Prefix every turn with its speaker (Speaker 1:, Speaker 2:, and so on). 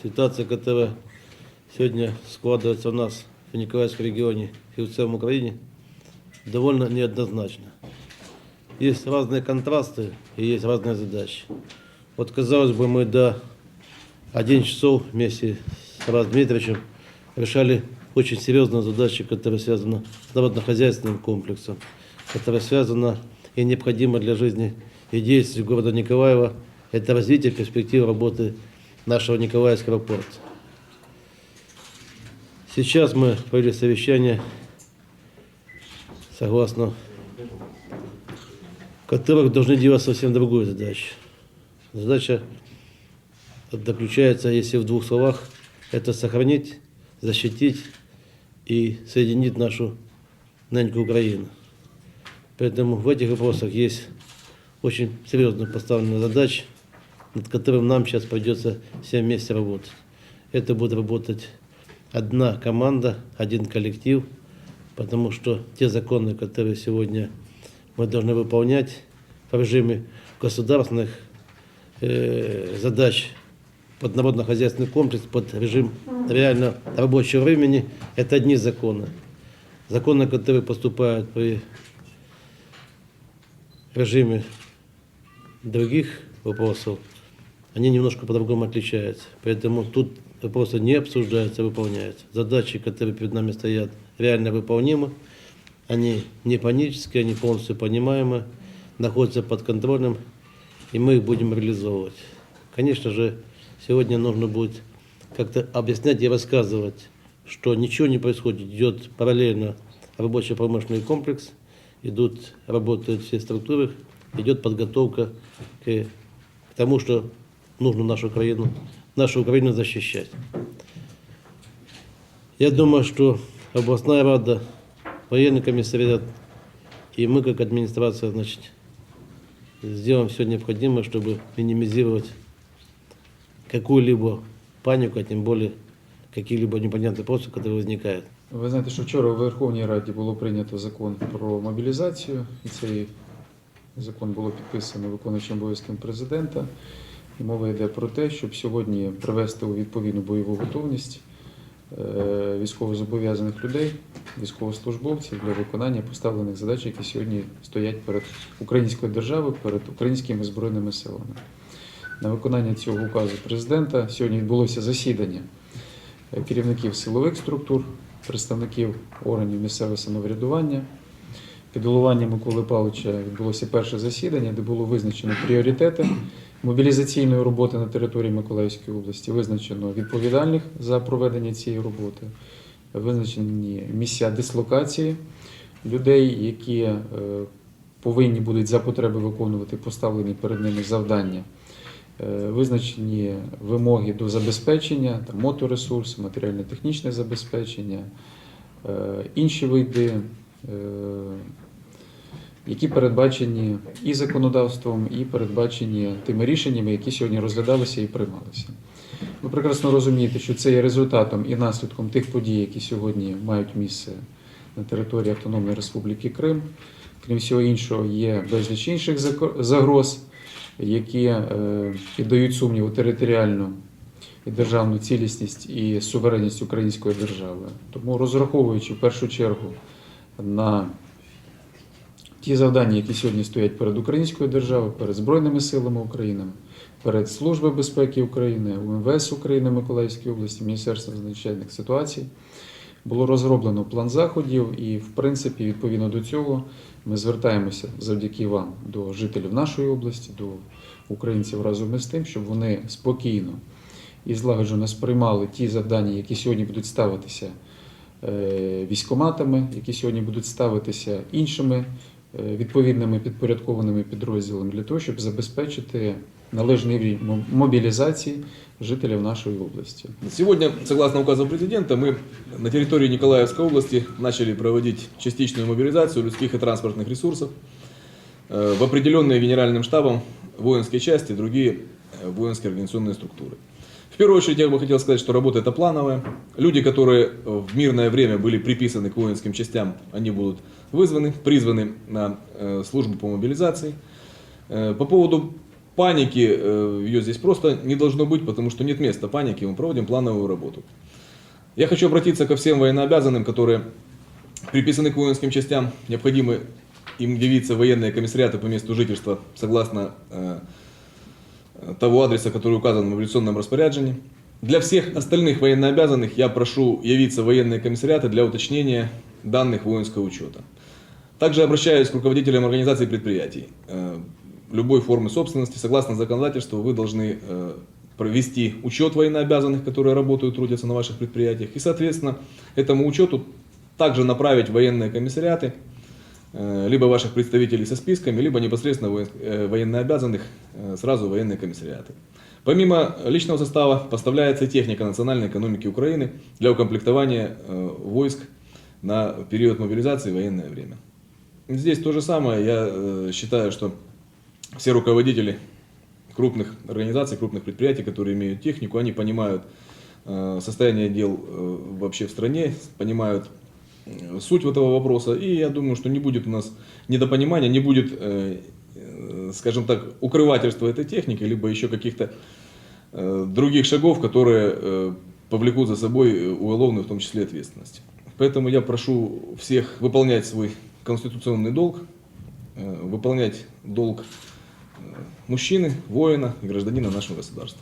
Speaker 1: Ситуация, которая сегодня складывается у нас в Николаевском регионе и в целом Украине, довольно неоднозначна. Есть разные контрасты и есть разные задачи. Вот, казалось бы, мы до 11 часов вместе с Радом Дмитриевичем решали очень серьезные задачи, которые связаны с народно-хозяйственным комплексом, которые связаны и необходимы для жизни и действий города Николаева. Это развитие перспектив работы нашего Николаевского порта. Сейчас мы провели совещание, согласно которых должны делать совсем другую задачу. Задача заключается, если в двух словах, это сохранить, защитить и соединить нашу неньку Украину. Поэтому в этих вопросах есть очень серьезно поставленная задача, над которым нам сейчас придется всем вместе работать. Это будет работать одна команда, один коллектив, потому что те законы, которые сегодня мы должны выполнять в режиме государственных э, задач под народно-хозяйственный комплекс, под режим реально рабочего времени, это одни законы. Законы, которые поступают при режиме других вопросов, они немножко по-другому отличаются. Поэтому тут вопросы не обсуждаются, а выполняются. Задачи, которые перед нами стоят, реально выполнимы. Они не панические, они полностью понимаемы, находятся под контролем, и мы их будем реализовывать. Конечно же, сегодня нужно будет как-то объяснять и рассказывать, что ничего не происходит, идет параллельно рабочо-промышленный комплекс, идут, работают все структуры, идет подготовка к, к тому, что нужно нашу Украину, нашу Украину защищать. Я думаю, что областная рада, военный комиссариат и мы, как администрация, значит, сделаем все необходимое, чтобы минимизировать какую-либо панику, а тем более какие-либо непонятные вопросы, которые возникают.
Speaker 2: Ви знаєте, що вчора у Верховній Раді було прийнято закон про мобілізацію, і цей закон було підписано виконуючим обов'язком президента. Мова йде про те, щоб сьогодні привести у відповідну бойову готовність е, військовозобов'язаних людей, військовослужбовців для виконання поставлених задач, які сьогодні стоять перед українською державою, перед українськими збройними силами. На виконання цього указу президента сьогодні відбулося засідання е, керівників силових структур, представників органів місцевого самоврядування. Під головуванням Миколи Павловича відбулося перше засідання, де було визначено пріоритети мобілізаційної роботи на території Миколаївської області, визначено відповідальних за проведення цієї роботи, визначені місця дислокації людей, які е, повинні будуть за потреби виконувати поставлені перед ними завдання. Е, Визначені вимоги до забезпечення, там, моторесурс, матеріально-технічне забезпечення, е, інші види, які передбачені і законодавством, і передбачені тими рішеннями, які сьогодні розглядалися і приймалися. Ви прекрасно розумієте, що це є результатом і наслідком тих подій, які сьогодні мають місце на території Автономної Республіки Крим. Крім всього іншого, є безліч інших загроз, які е, піддають сумніву територіальну і державну цілісність і суверенність української держави. Тому розраховуючи в першу чергу на ті завдання, які сьогодні стоять перед українською державою, перед Збройними силами України, перед Службою безпеки України, УМВС України Миколаївської області, Міністерством надзвичайних ситуацій, було розроблено план заходів, і, в принципі, відповідно до цього, ми звертаємося завдяки вам до жителів нашої області, до українців разом із тим, щоб вони спокійно і злагоджено сприймали ті завдання, які сьогодні будуть ставитися е, військоматами, які сьогодні будуть ставитися іншими відповідними підпорядкованими підрозділами для того, щоб забезпечити належний рівень мо- мобілізації жителів нашої області.
Speaker 3: Сегодня, согласно указу президента, мы на территории Николаевской области начали проводить частичную мобилизацию людских и транспортных ресурсов э, в определенные генеральным штабом воинские части и другие э, воинские организационные структуры. В первую очередь я бы хотел сказать, что работа это плановая. Люди, которые э, в мирное время были приписаны к воинским частям, они будут вызваны, призваны на э, службу по мобилизации. Э, По поводу паники, э, ее здесь просто не должно быть, потому что нет места паники, мы проводим плановую работу. Я хочу обратиться ко всем военнообязанным, которые приписаны к воинским частям, необходимы им явиться военные комиссариаты по месту жительства согласно э, того адреса, который указан в мобилизационном распоряжении. Для всех остальных военнообязанных я прошу явиться в военные комиссариаты для уточнения данных воинского учета. Также обращаюсь к руководителям организаций и предприятий. Э, Любой формы собственности, согласно законодательству, вы должны э, провести учет военнообязанных, которые работают, трудятся на ваших предприятиях. И, соответственно, этому учету также направить военные комиссариаты, э, либо ваших представителей со списками, либо непосредственно военнообязанных сразу военные комиссариаты. Помимо личного состава поставляется техника национальной экономики Украины для укомплектования войск на период мобилизации и военное время. Здесь то же самое. Я э, считаю, что все руководители крупных организаций, крупных предприятий, которые имеют технику, они понимают э, состояние дел э, вообще в стране, понимают суть этого вопроса. И я думаю, что не будет у нас недопонимания, не будет, скажем так, укрывательства этой техники, либо еще каких-то других шагов, которые повлекут за собой уголовную, в том числе, ответственность. Поэтому я прошу всех выполнять свой конституционный долг, э, выполнять долг э, мужчины, воина гражданина нашего государства.